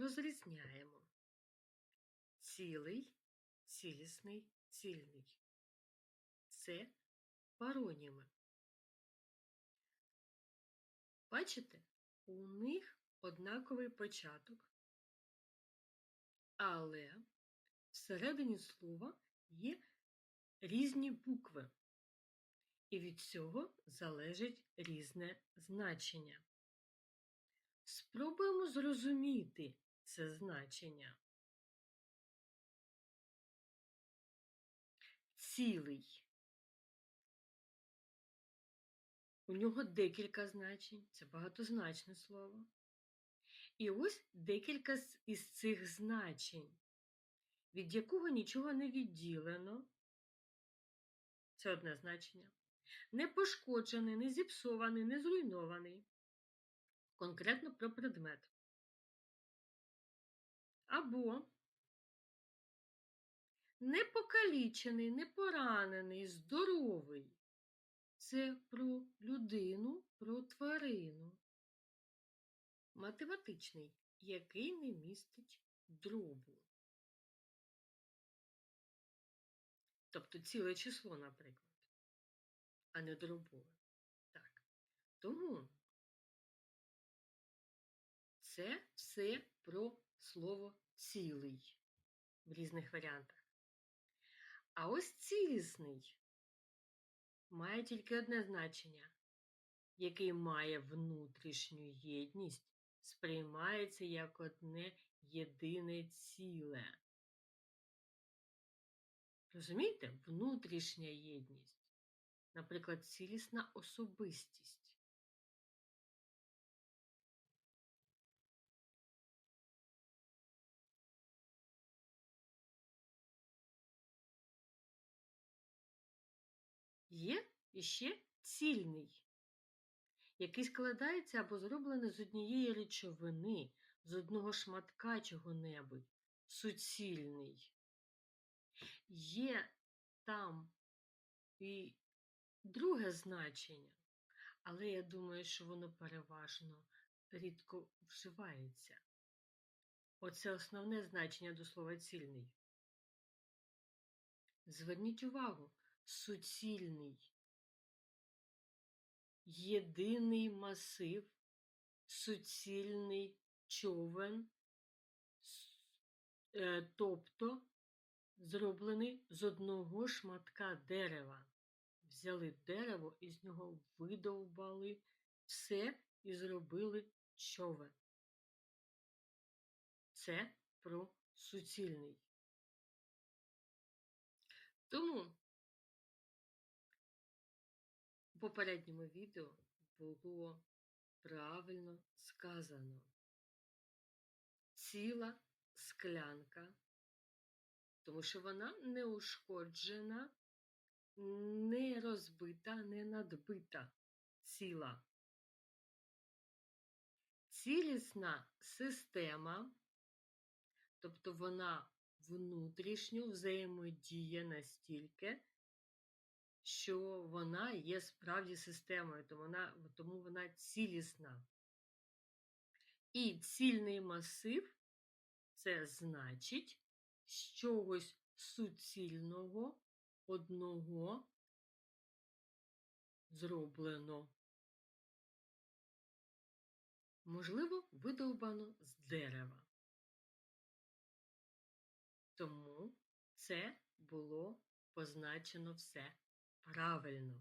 розрізняємо цілий, цілісний, цільний. Це пароніми. Бачите, у них однаковий початок, але всередині слова є різні букви, і від цього залежить різне значення. Спробуємо зрозуміти це значення. Цілий. У нього декілька значень, це багатозначне слово. І ось декілька із цих значень, від якого нічого не відділено. Це одне значення. Не пошкоджений, не зіпсований, не зруйнований. Конкретно про предмет. Або не покалічений, не поранений, здоровий. Це про людину, про тварину. Математичний, який не містить дробу. Тобто ціле число, наприклад, а не дробове. Так. Тому це все про слово цілий в різних варіантах. А ось цілісний має тільки одне значення, який має внутрішню єдність, сприймається як одне єдине ціле. Розумієте? Внутрішня єдність, наприклад, цілісна особистість. Є іще цільний, який складається або зроблений з однієї речовини, з одного шматка чого-небудь, суцільний. Є там і друге значення, але я думаю, що воно переважно рідко вживається. Оце основне значення до слова цільний. Зверніть увагу, суцільний, єдиний масив, суцільний човен, е, тобто зроблений з одного шматка дерева. Взяли дерево і з нього видовбали все і зробили човен. Це про суцільний. Тому у попередньому відео було правильно сказано ціла склянка, тому що вона не ушкоджена, не розбита, не надбита ціла. Цілісна система, тобто вона внутрішньо взаємодіє настільки, що вона є справді системою, тому вона, тому вона цілісна. І цільний масив це значить з чогось суцільного одного зроблено. Можливо, видовбано з дерева. Тому це було позначено все правильно.